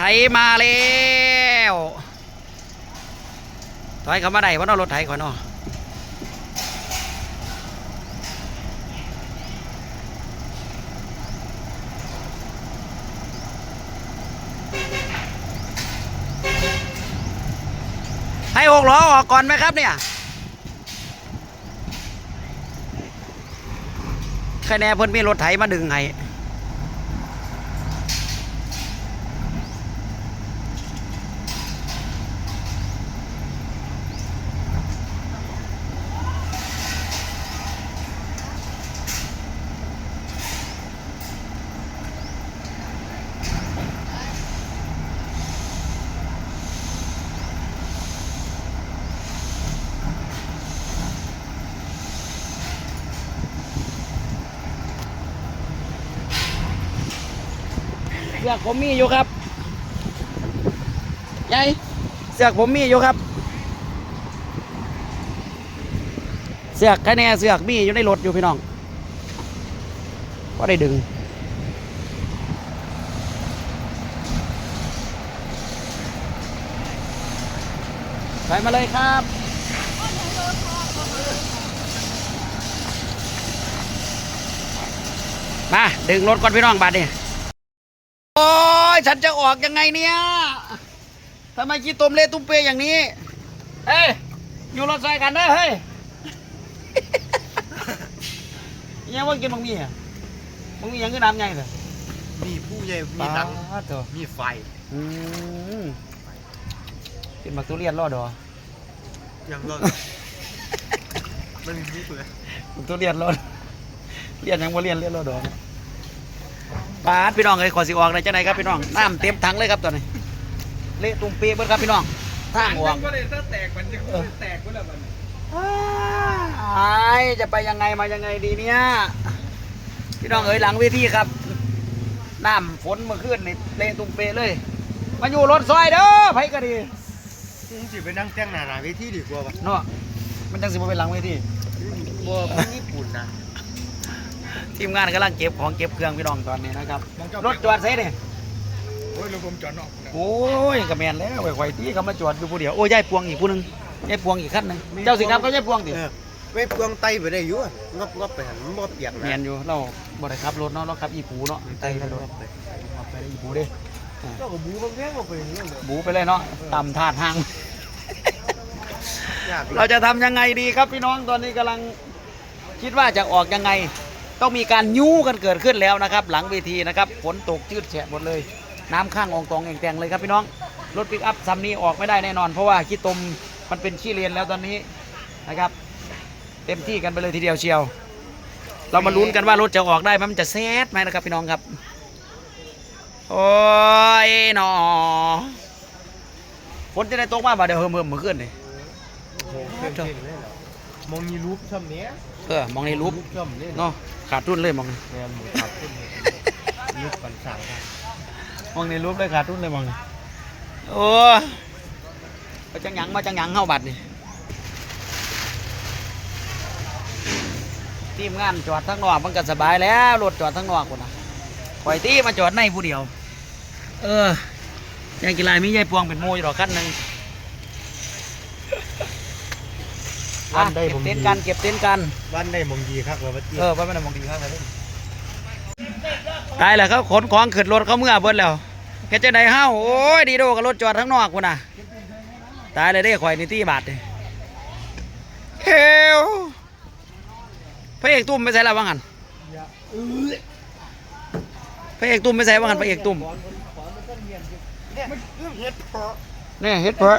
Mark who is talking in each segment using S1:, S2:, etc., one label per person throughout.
S1: ไถมาแล้วถอยเขามาได้เพราะนาะรถไถขอยเนาะให้หกล้อออกก่อนไหมครับเนี่ยครแน่เพิ่นมีรถไถมาดึงให้ สือกผมมีอยู่ครับยายเสือกผมมีอยู่ครับ เสือกคะแนนเสือกมีอยู่ในรถอยู่พี่น้องก็ได้ดึงไปมาเลยครับมาดึงรถก่อนพี่น้องบัดนี่โอ้ย ฉันจะออกยังไงเนี่ยทำไมขี้ตมเละตุ้มเปยอย่างนี้ เฮ้ย อยู่รถไฟกันนะเฮ้ยยังว่ากินบางมีอะบางมียังคือน้ำใหญ่เลย
S2: มีผู้ใหญ่มีหนัง
S1: ปาดเถอะ
S2: มีไฟ
S1: อืมกินบักทุเรียนรอดดอ
S2: ยังรอดมันมีมุกเลย
S1: บักทุเรียนรอดเรียนยังบ่เรียนเรียนรอดดอ ปาดพี่น้องเอ้ยขอสิออกได้จังไหนครับพี่น้องน้ำเต็มถังเลยครับตอนนี้เละตุ้มเปยเบิดครับพี่น้องทางออก
S2: ก็เลยถ้าแตกมันจะแตกก็แล้วมัน
S1: ไอ้ายจะไปยังไงมายังไงดีเนี่ยพี่น้องเอ๋ยหลังเวทีครับน้ำฝนเมื่อคืนนี่เละตุ้มเปะเลย มาอยู่รถซอยเด้อไผก็ดี
S2: จริงสิไปนั่งแต่งหน้าหน้าเวทีดีกว่าปะ
S1: เนาะมันจังสิบ่เป็นหลังเวที
S2: บัวมันญี่ปุ่นนะ
S1: ทีมงานกำลังเก็บของเก็บเครื่องพี่น้องตอนนี้นะครับ รถจอดเซ่เนี่ย
S2: โอ้ยเราผมจอดนอก
S1: โอ้ยกระแมนแล้วไข่อยๆที่เขามาจอดอยู่ผู้เดียวโอ้ยยายพวงอีกผู้หนึงยายพวงอีกขั้นหนึงเจ้าสิครับก็ยายพวงดิ
S2: ไม่เปลืองไตไปได้อยู่อะงบงบไปหันมันบ่เปียก
S1: แม
S2: นะ
S1: นอยู่เราบ่ได้ขับรถเนาะเราขับอีปูเนาะไตไปรถขับไปได้อีปูเด้
S2: ก็บูบางแง่ก็ไปอย่างนี้เลย
S1: บูไปเลยเนาะต่ำถาดห่าง
S2: ยาก
S1: เราจะทำยังไงดีครับพี่น้องตอนนี้กำลังคิดว่าจะออกยังไง ต้องมีการยู้กันเกิดขึ้นแล้วนะครับ หลังเวทีนะครับฝนตกชืดแฉะหมดเลย น้ำข้างองตองเองแตงเลยครับพี่น้องรถปิกอัพซัมนี้ออกไม่ได้แน่นอน เพราะว่าขี้ตมมันเป็นขี้เลนแล้วตอนนี้นะครับ เต็มที่กันไปเลยทีเดียวเชียว เรามาลุ้นกันว่ารถจะออกได้ไหมมันจะแซดไหมนะครับพี่น้องครับ โอ้ยหนอฝนจะได้ตกมาบ่าเดี๋ยวเฮิมเฮิมเมื่อคืนนี่
S2: โอ้โหเพ่งๆเลยเหรอมองมีรูปช่ำเนี้ย
S1: เออมองในรูป
S2: ช่ำเนี่ย
S1: เนาะ ขาดทุนเลยมอง
S2: แมนหมูขับขึ้นรูปปันสั่งครับ
S1: มองในรูปเลยขาดทุนเลยมองโอ้มาจังหยังมาจังหยังเข้าบัตรนี่ทีมงานจอดทั้งนอกมันก็สบายแล้วรถจอดทั้งนอกคนนะปล่อยตีมาจอดในผู้เดียว เออยังกีฬามียายพวงเป็นโมอยู่ดอกขั้นหนึ่ง
S2: วันได้
S1: เก็
S2: ผ
S1: บ
S2: ม
S1: เต็
S2: ดี
S1: นท์กัน เก็บเต็นท์กัน
S2: วันได้มองดีครับว่าเจี๊ย
S1: เออว่าไม่ได้มองดีครับเลยตายแล้วเขาขนของขึ้นรถเขาเมื่อเบิดแล้วแกจะได้เฮ้าโอ้ยดีโดกับรถจอดทั้งนอกคุณน่ะตายเลยได้ข่อยนี่ตีบาทเลยเฮลพระเอกตุ้มไม่ใช่แล้วว่างันพระเอกตุ้มไม่ใช่ว่างันพระเอกตุ้ม
S2: เฮ็ดเพาะ
S1: นี่เฮ็ดเพอ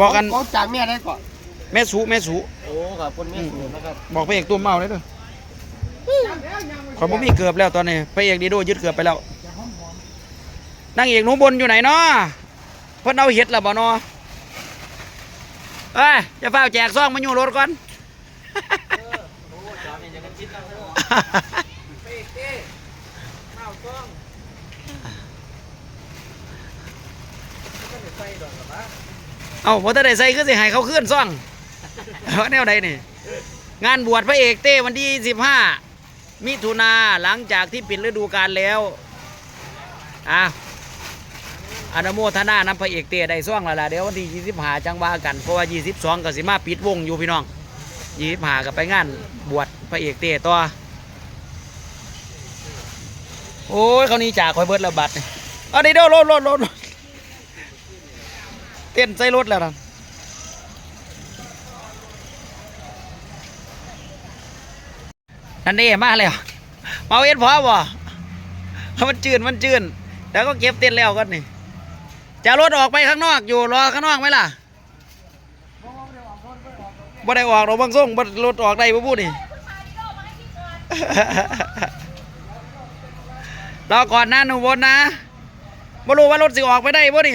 S1: บอกกัน
S2: เขาจากแม่ได้ก่อน
S1: แม่สูแม่สู
S2: โอ้ครับคนแม่สูงนะครับ
S1: บอกพระเอกตุ้มเมาเลยเด้อขอยบ่มีเกือบแล้วตอนนี้พระเอกดีโดยึดเกือบไปแล้วนางเอกหนูบนอยู่ไหนเนาะเพิ่นเอาเห็ดแล้วบ่เนาะเอ้ยจะเฝ้าวแจกซองมาอยู่รถก่อนเอาพอถ้าได้ใส่คือสิให้เขาขึ้นซ่อง เอาแนวใดนี่ งานบวชพระเอกเต้วันที่15มิถุนาหลังจากที่ปิดฤดูกาลแล้วอะอนุโมทนานำพระเอกเต้ได้ซ่องแล้วล่ะเดี๋ยววันที่25จังว่ากันเพราะว่า22ก็สิมาปิดวงอยู่พี่น้อง25ก็ไปงานบวชพระเอกเต้ต่อโอ้ยเขานี่จากคอยเบิดแล้วบัตรนี่เอาดิเด้อรถรถรถรถเต้นใส่รถแล้วนะ นั่นเด้มาแล้วมาเอาเอ็ดพอบ่มันจืนมันจืนแล้วก็เก็บเต้นแล้วกันนี่จะรถออกไปข้างนอกอยู่รอข้างนอกไหมล่ะบ่ได้ออกเราบางส่งบ่รถออกได้บ่พูดนี่รอก่อนนะหนุ่มบนนะบ่รู้ว่ารถสิออกไปได้บ่นี่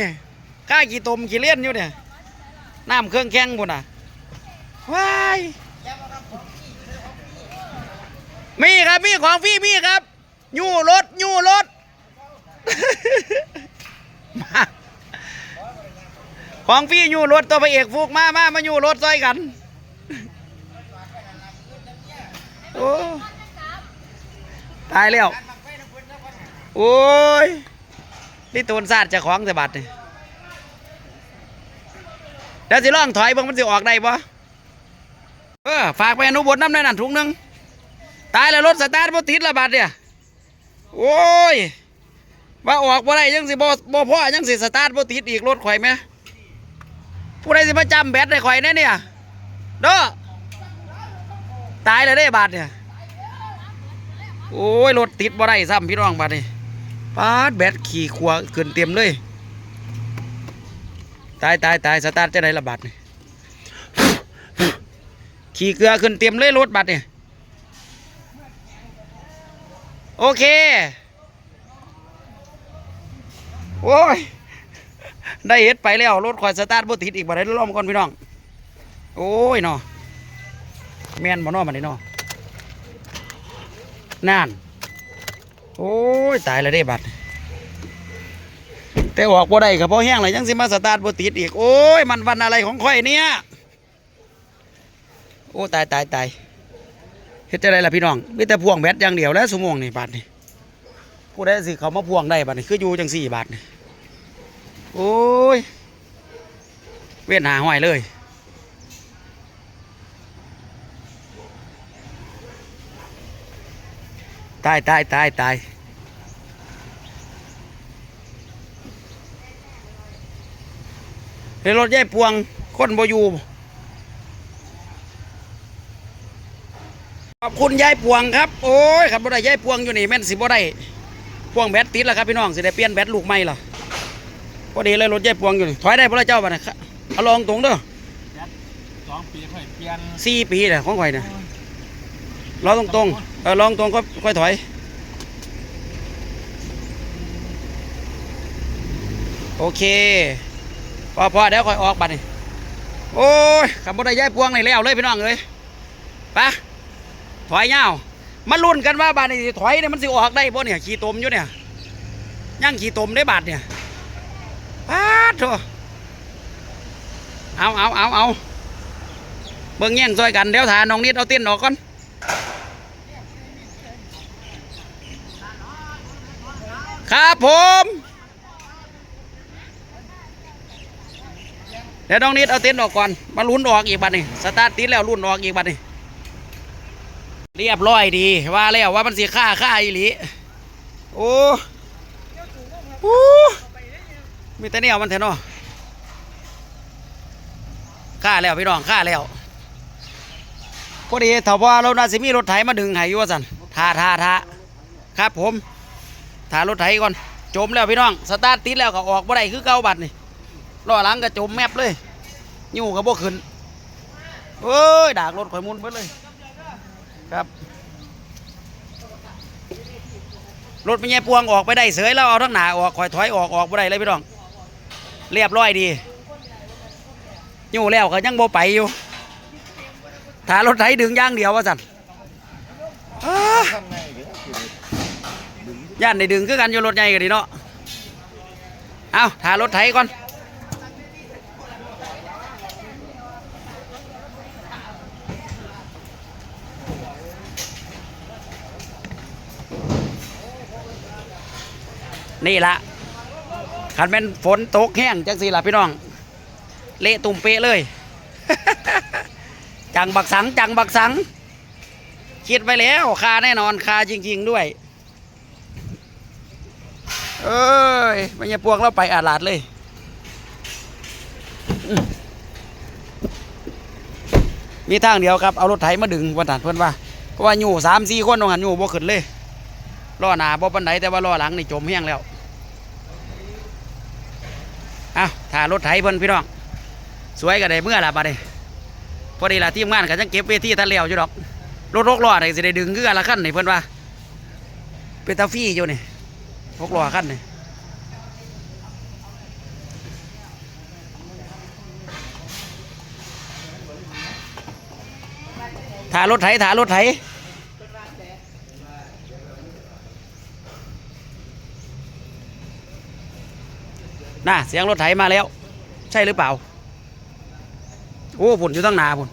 S1: ข้ากี่ตมกี่เลี้ยนอยู่เนี่ยน้ำเครื่องแข้งบุ่นอะว้าย มีครับมีของฟรีมีครับยู่รถยู่รถมาของพี่ยู่รถตัวพระเอกฟูกมามามาอยู่รถซอยกันโอ้ตายแล้วโอ้ยนี่ตูนซาดจะของสะบัดนี่เดี๋ยวสิลองถอยบิ่งมันสิออกได้ปะเออฝากไปอนุบทน้ำในนั่นถุงหนึง ตายแล้วรถสตาร์ทบ่ติดละบาดเนี่ยโอ้ยว่าออกบ่ได้ยังสิบ่บ่พอยังสิสตาร์ทบ่ติดอีกรถข่อยไหมผู้ใดสิมาจำแบตได้ข่อยแน่เนี่ยเด้อตายเลยได้บาทเนี่ยโอ้ยรถติดบ่ได้ซ้ำพี่น้องบาทนี่ปาดแบตขี่ขวาขึ้นเต็มเลยตายตายตายสตาร์ทจะได้ละบาทนี่ขี่เกลือขึ้นเต็มเลยรถบาทนี่ย โอเค โอ้ย ได้เฮ็ดไปแล้ว รถคอยสตาร์ทบ่ติดอีกบ่ได้ล้อมก่อนพี่น้อง โอ้ยเนาะแม่นบ่เนาะบัดนี้เนาะนั่น โอ้ย ตายแล้วเด้บัดแต่ออกบ่ได้ก็บ่แห้งเลยยังสิมาสตาร์ทบ่ติดอีก โอ้ย มันวันอะไรของข่อยเนี่ย โอ้ ตายตายตาย เฮ็ดจะได้ล่ะพี่น้องมีแต่พ่วงแบตอย่างเดียวแล้วสมองนี่บาดนี่ผู้ใดสิเขามาพ่วงได้บัดนี้คืออยู่จังสี่บาทนี่โอ้ยเวียนหาห้อยเลยตายตายตายตายเฮ้รถแยายพวงคนบ่อยู่ ขอบ คุณยายพวงครับ โอ้ยขับบ่ได้ยายพวงอยู่นี่แม่นสิบ่ได้พวงแบตติดแล้วครับพี่น้องสิได้เปลี่ยนแบตลูกใหม่ล่ะพอดีเลยรถยายพวงอยู่นี่ถอยได้พระเจ้าบัดนะครับเอาลองตรงเด้อ
S2: สองปีค่อยเปลี่ยน
S1: สี่ปีแหละของข่อยนะรอตรงตรงๆเออลองตรงก็ค่อยถอยโอเคพอพอเดี๋ยวค่อยออกบัดนี่โอ้ยขับบ่ได้ยายพวงนี่แล้วเลยพี่น้องเลยไปะ ถอยเงาวมาลุ้นกันว่าบัดนี้ถอยเนี่ยมันสิออกได้บ่เนี่ยขี่ตมอยู่เนี่ยยังขี่ตมได้บาดเนี่ยปาดโถเอาเอาเอาเอาเบิ่งแย่งซอยกันเดี๋ยวถาน้องนิดเอาเต้นออกก่อนครับผมเดี๋ยวน้องนิดเอาเต้นออกก่อนมาลุ้นออกอีกบัดนี่สตาร์ทติดแล้วลุ้นออกอีกบัดนี่ เรียบร้อยดี ว่าแล้วว่ามันสีค่าค่าอีหลีโอ้โอ้มีแต่เนี่ยมันเถอะเนาะค่าแล้วพี่น้องค่าแล้วพอดีถ้าว่าเราน่าสิมีรถไถมาดึงให้อยู่สันท่าท่าท่าครับผมท่ารถไถก่อน จมแล้วพี่น้อง สตาร์ทติดแล้วก็ออกบ่ได้คือเก่าบัดนี่ล้อหลังก็จมแมบเลยยู่ก็บ่ขึ้นเอ้ยดากรถข่อยมุนไปเลย ครับ รถไม่ใช่พวงออกไปได้เสยแล้วเอาทั้งหนาออกคอยถอยออกออกบ่ได้เลยพี่น้อง เรียบร้อยดี อยู่แล้วก็ยังบ่ไปอยู่ถ้ารถไถดึงย่างเดียวว่าสั่นอ้าย่านได้ดึงคือกันอยู่รถใหญ่กันดีเนาะ เอาถ้ารถไถก่อน นี่ละขันแม่นฝนตกแห้งจังสิล่ะพี่น้อง เละตุ่มเปะเลย จังบักสัง จังบักสัง คิดไปแล้วคาแน่นอนคาจริง ๆด้วย เอ้ยไม่ใช่พวกเราไปอาลาดเลยมีทางเดียวครับ เอารถไถมาดึงวันนั้นเพื่อนว่า เพราะว่าอยู่สามสี่คนตรงหันอยู่บ่ขึ้นเลย ล้อหนาบ่ปันไดแต่ว่าล้อหลังนี่จมแห้งแล้วเอารถไถเพิ่นพี่น้องสวยก็ได้เมื่อละบัดนี้พอดีละทีมงานก็ยังเก็บเวทีทันแล้วอยู่ดอกรถหกล้อนี่สิได้ดึงคือกันละขั้นนี่เพิ่นว่าเป็นตาฟี่อยู่นี่หกล้อขั้นนี่ถ่ารถไถถ่ารถไถ น่ะเสียงรถไถมาแล้ว ใช่หรือเปล่า โอ้ผุนอยู่ตั้งนาผุน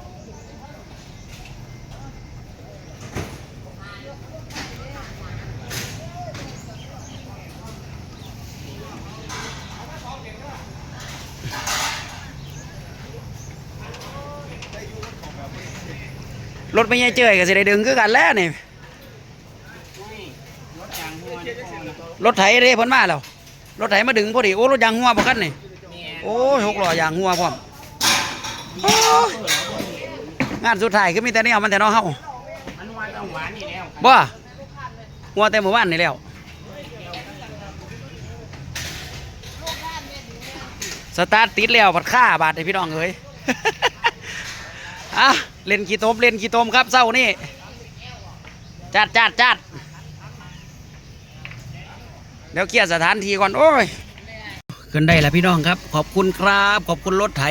S1: รถไม่ใช่เจยก็สิได้ดึงคือกันแล้วนี่รถไถเด้เพ้นมาแล้ว รถไถมาดึงพอดีโอ้รถยางหัวบ่คันนี่โอ้ยหกล้อยางหัวพร้อมโอ้ยงานสุดท้ายคือมีแต่เนี่ยมันแต่เนอเฮา
S3: มันว่าต้องหวานนี่แล้ว
S1: บ่หัวแต่หมู่บ้านนี่แล้วสตาร์ทติดแล้วผัดค่าบาทให้พี่น้องเอ้ยอะเล่นขี้ตมเล่นขี้ตมครับเศร้านี่จัดจัดจัดเดี๋ยวเคลียร์สถานที่ก่อนโอ้ยขึ้นได้แล้วพี่น้องครับ ขอบคุณครับ ขอบคุณรถไถ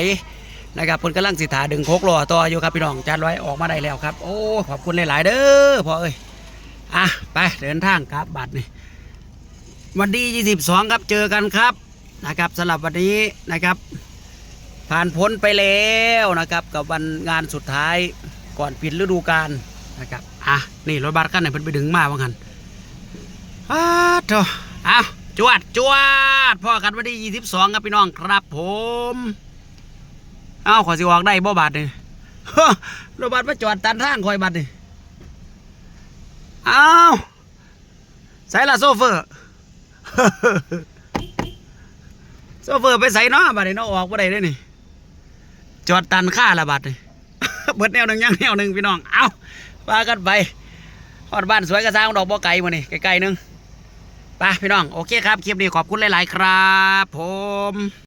S1: นะครับเพิ่นกำลังสิถาดึงโคกล้อต่ออยู่ครับพี่น้องจานร้อยออกมาได้แล้วครับ โอ้ขอบคุณหลาย ๆ เด้อพ่อเอ้ยอะไปเดินทางครับบัตรนี่วันที่ 22 ครับเจอกันครับนะครับสำหรับวันนี้นะครับ ผ่านพ้นไปแล้วนะครับ กับวันงานสุดท้ายก่อนปิดฤดูกาลนะครับอะนี่รถบัสคันไหนเพิ่นไปดึงมาว่างั้นอ้าโถ เอาจวดจวดพ่อกันวันที่22ครับพี่น้องครับผมเอาขอสิออกได้บ่บาทนี่รถบัสมาจอดตันทางคอยบัตรนี่เอาใส่ละโซเฟอร์ โซเฟอร์ไปใส่เนาะบัดนี้เนาะออกบ่ได้เด้นี่ จอดตันค่าละบัดนี่เบิดแนวหนึ่งยังแนวหนึ่งพี่น้อง เอาว่ากันไปฮอดบ้านสวยกระซ้างดอกบ่ไก่มานี่ไกลๆหนึง ไปพี่น้อง โอเคครับ คลิปนี้ขอบคุณหลาย ๆ ครับ ผม